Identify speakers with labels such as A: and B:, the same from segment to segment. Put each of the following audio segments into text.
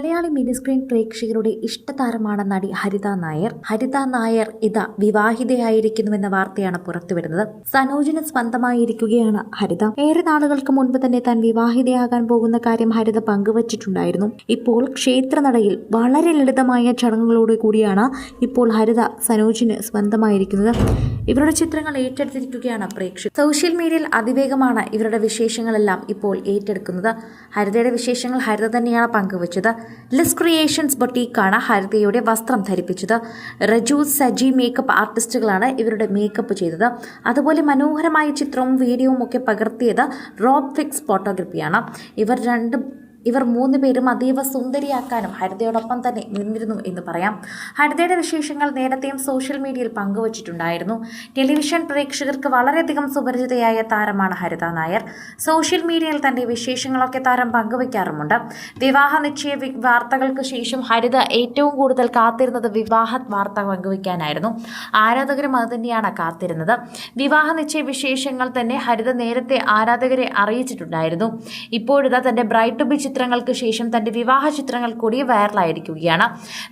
A: Malayali mini screen പ്രേക്ഷകരുടെ ഇഷ്ടതാരമാണ് നടി ഹരിത നായർ. ഹരിത നായർ ഇതാ വിവാഹിതയായിരിക്കുന്നുവെന്ന വാർത്തയാണ് പുറത്തുവരുന്നത്. സനോജിന് സ്വന്തമായിരിക്കുകയാണ് ഹരിത. ഏറെ നാളുകൾക്ക് മുൻപ് തന്നെ താൻ വിവാഹിതയാകാൻ പോകുന്ന കാര്യം ഹരിത പങ്കുവച്ചിട്ടുണ്ടായിരുന്നു. ഇപ്പോൾ ക്ഷേത്രനടയിൽ വളരെ ലളിതമായ ചടങ്ങുകളോട് കൂടിയാണ് ഇപ്പോൾ ഹരിത സനോജിന് സ്വന്തമായിരിക്കുന്നത് ഇവരുടെ ചിത്രങ്ങൾ ഏറ്റെടുത്തിരിക്കുകയാണ് പ്രേക്ഷകർ. സോഷ്യൽ മീഡിയയിൽ അതിവേഗമാണ് ഇവരുടെ വിശേഷങ്ങളെല്ലാം ഇപ്പോൾ ഏറ്റെടുക്കുന്നത്. ഹരിതയുടെ വിശേഷങ്ങൾ ഹരിത തന്നെയാണ് പങ്കുവച്ചത്. ലിസ് ക്രിയേഷൻസ് ബൊട്ടീക്കാണ് ഹരിതയുടെ വസ്ത്രം ധരിപ്പിച്ചത്. റജു സജി മേക്കപ്പ് ആർട്ടിസ്റ്റുകളാണ് ഇവരുടെ മേക്കപ്പ് ചെയ്തത്. അതുപോലെ മനോഹരമായ ചിത്രവും വീഡിയോവും ഒക്കെ പകർത്തിയത് റോബ് ഫിക്സ് ഫോട്ടോഗ്രഫിയാണ് ഇവർ രണ്ടും ഇവർ മൂന്ന് പേരും അതീവ സുന്ദരിയാക്കാനും ഹരിതയോടൊപ്പം തന്നെ നിന്നിരുന്നു എന്ന് പറയാം. ഹരിതയുടെ വിശേഷങ്ങൾ നേരത്തെയും സോഷ്യൽ മീഡിയയിൽ പങ്കുവച്ചിട്ടുണ്ടായിരുന്നു. ടെലിവിഷൻ പ്രേക്ഷകർക്ക് വളരെയധികം സുപരിചിതയായ താരമാണ് ഹരിത നായർ. സോഷ്യൽ മീഡിയയിൽ തന്റെ വിശേഷങ്ങളൊക്കെ താരം പങ്കുവയ്ക്കാറുമുണ്ട്. വിവാഹ നിശ്ചയ വാർത്തകൾക്ക് ശേഷം ഹരിത ഏറ്റവും കൂടുതൽ കാത്തിരുന്നത് വിവാഹ വാർത്ത പങ്കുവയ്ക്കാനായിരുന്നു. ആരാധകരും അത് തന്നെയാണ് കാത്തിരുന്നത്. വിവാഹ നിശ്ചയ വിശേഷങ്ങൾ തന്നെ ഹരിത നേരത്തെ ആരാധകരെ അറിയിച്ചിട്ടുണ്ടായിരുന്നു. ഇപ്പോഴിതാ തന്റെ ബ്രൈറ്റ് ടു ബി ചിത്രങ്ങൾക്ക് ശേഷം തന്റെ വിവാഹ ചിത്രങ്ങൾ കൂടി വൈറലായിരിക്കുകയാണ്.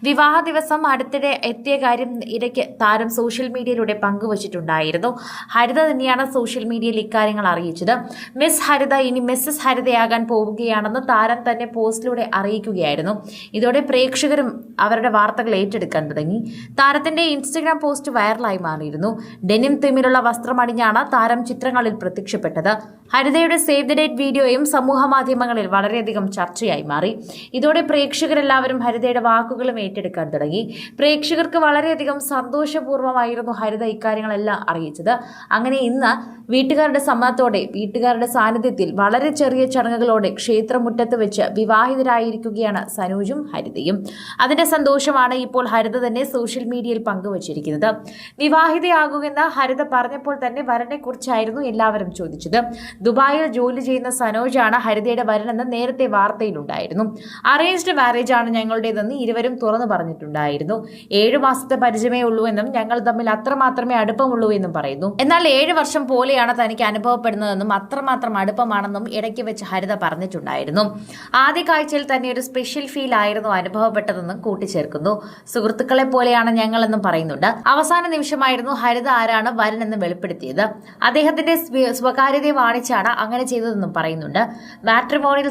A: വിവാഹ ദിവസം അടുത്തിടെ എത്തിയ കാര്യം ഇടയ്ക്ക് താരം സോഷ്യൽ മീഡിയയിലൂടെ പങ്കുവച്ചിട്ടുണ്ടായിരുന്നു. ഹരിത തന്നെയാണ് സോഷ്യൽ മീഡിയയിൽ ഇക്കാര്യങ്ങൾ അറിയിച്ചത്. മിസ് ഹരിത ഇനി മിസ്സസ് ഹരിതയാകാൻ പോവുകയാണെന്ന് താരം തന്നെ പോസ്റ്റിലൂടെ അറിയിക്കുകയായിരുന്നു. ഇതോടെ പ്രേക്ഷകരും അവരുടെ വാർത്തകൾ ഏറ്റെടുക്കാൻ തുടങ്ങി. താരത്തിന്റെ ഇൻസ്റ്റഗ്രാം പോസ്റ്റ് വൈറലായി മാറിയിരുന്നു. ഡെനിം തീമിലുള്ള വസ്ത്രമണിഞ്ഞാണ് താരം ചിത്രങ്ങളിൽ പ്രത്യക്ഷപ്പെട്ടത്. ഹരിതയുടെ സേവ് ദ ഡേറ്റ് വീഡിയോയും സമൂഹ മാധ്യമങ്ങളിൽ വളരെയധികം ചർച്ചയായി മാറി. ഇതോടെ പ്രേക്ഷകരെല്ലാവരും ഹരിതയുടെ വാക്കുകളും ഏറ്റെടുക്കാൻ തുടങ്ങി. പ്രേക്ഷകർക്ക് വളരെയധികം സന്തോഷപൂർവമായിരുന്നു ഹരിത ഇക്കാര്യങ്ങളെല്ലാം അറിയിച്ചത്. അങ്ങനെ ഇന്ന് വീട്ടുകാരുടെ സമ്മതത്തോടെ വീട്ടുകാരുടെ സാന്നിധ്യത്തിൽ വളരെ ചെറിയ ചടങ്ങുകളോടെ ക്ഷേത്രമുറ്റത്ത് വെച്ച് വിവാഹിതരായിരിക്കുകയാണ് സനൂജും ഹരിതയും. അതിന്റെ സന്തോഷമാണ് ഇപ്പോൾ ഹരിത തന്നെ സോഷ്യൽ മീഡിയയിൽ പങ്കുവച്ചിരിക്കുന്നത്. വിവാഹിതയാകുമെന്ന് ഹരിത പറഞ്ഞപ്പോൾ തന്നെ വരനെക്കുറിച്ചായിരുന്നു എല്ലാവരും ചോദിച്ചത്. ദുബായിൽ ജോലി ചെയ്യുന്ന സനോജാണ് ഹരിതയുടെ വരനെന്ന് നേരത്തെ വാർത്തയിലുണ്ടായിരുന്നു. അറേഞ്ച്ഡ് മാരേജ് ആണ് ഞങ്ങളുടേതെന്ന് ഇരുവരും തുറന്നു പറഞ്ഞിട്ടുണ്ടായിരുന്നു. ഏഴു മാസത്തെ പരിചയമേ ഉള്ളൂ എന്നും ഞങ്ങൾ തമ്മിൽ അത്രമാത്രമേ അടുപ്പമുള്ളൂ എന്നും പറയുന്നു. എന്നാൽ ഏഴ് വർഷം പോലെയാണ് തനിക്ക് അനുഭവപ്പെടുന്നതെന്നും അത്രമാത്രം അടുപ്പമാണെന്നും ഇടയ്ക്ക് വെച്ച് ഹരിത പറഞ്ഞിട്ടുണ്ടായിരുന്നു. ആദ്യ കാഴ്ചയിൽ തന്നെ ഒരു സ്പെഷ്യൽ ഫീൽ ആയിരുന്നു അനുഭവപ്പെട്ടതെന്നും കൂട്ടിച്ചേർക്കുന്നു. സുഹൃത്തുക്കളെ പോലെയാണ് ഞങ്ങളെന്നും പറയുന്നുണ്ട്. അവസാന നിമിഷമായിരുന്നു ഹരിത ആരാണ് വരൻ എന്ന് വെളിപ്പെടുത്തിയത്. അദ്ദേഹത്തിന്റെ സ്വ- സ്വകാര്യതയെ വാണിച്ചാണ് അങ്ങനെ ചെയ്തതെന്നും പറയുന്നുണ്ട്. മാട്രിമോണിയൽ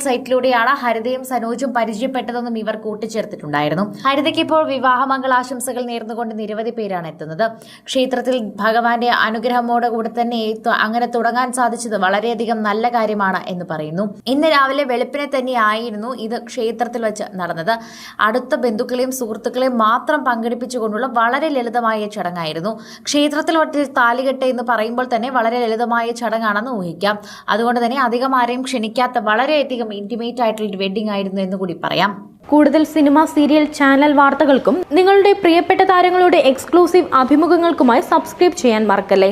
A: സൈറ്റിലൂടെയാണ് ഹരിതയും സനോജും പരിചയപ്പെട്ടതെന്നും ഇവർ കൂട്ടിച്ചേർത്തിട്ടുണ്ടായിരുന്നു. ഹരിതയ്ക്ക് ഇപ്പോൾ വിവാഹമംഗളാശംസകൾ നേർന്നുകൊണ്ട് നിരവധി പേരാണ് എത്തുന്നത്. ക്ഷേത്രത്തിൽ ഭഗവാന്റെ അനുഗ്രഹമോടുകൂടി തന്നെ അങ്ങനെ തുടങ്ങാൻ സാധിച്ചത് വളരെയധികം നല്ല കാര്യമാണ് എന്ന് പറയുന്നു. ഇന്ന് രാവിലെ വെളുപ്പിനെ തന്നെ ആയിരുന്നു ഇത് ക്ഷേത്രത്തിൽ വെച്ച് നടന്നത്. അടുത്ത ബന്ധുക്കളെയും സുഹൃത്തുക്കളെയും മാത്രം പങ്കെടുപ്പിച്ചുകൊണ്ടുള്ള വളരെ ലളിതമായ ചടങ്ങായിരുന്നു. ക്ഷേത്രത്തിൽ ഒറ്റ താലികെട്ട് എന്ന് പറയുമ്പോൾ തന്നെ വളരെ ലളിതമായ ചടങ്ങാണെന്ന് ഊഹിക്കാം. അതുകൊണ്ട് തന്നെ അധികം ആരെയും ക്ഷണിക്കാത്ത വളരെയധികം ഇന്റിമേറ്റ് ആയിട്ടുള്ള വെഡിംഗ് ആയിരുന്നു എന്ന് കൂടി പറയാം.
B: കൂടുതൽ സിനിമ സീരിയൽ ചാനൽ വാർത്തകൾക്കും നിങ്ങളുടെ പ്രിയപ്പെട്ട താരങ്ങളുടെ എക്സ്ക്ലൂസീവ് അഭിമുഖങ്ങൾക്കുമായി സബ്സ്ക്രൈബ് ചെയ്യാൻ മറക്കല്ലേ?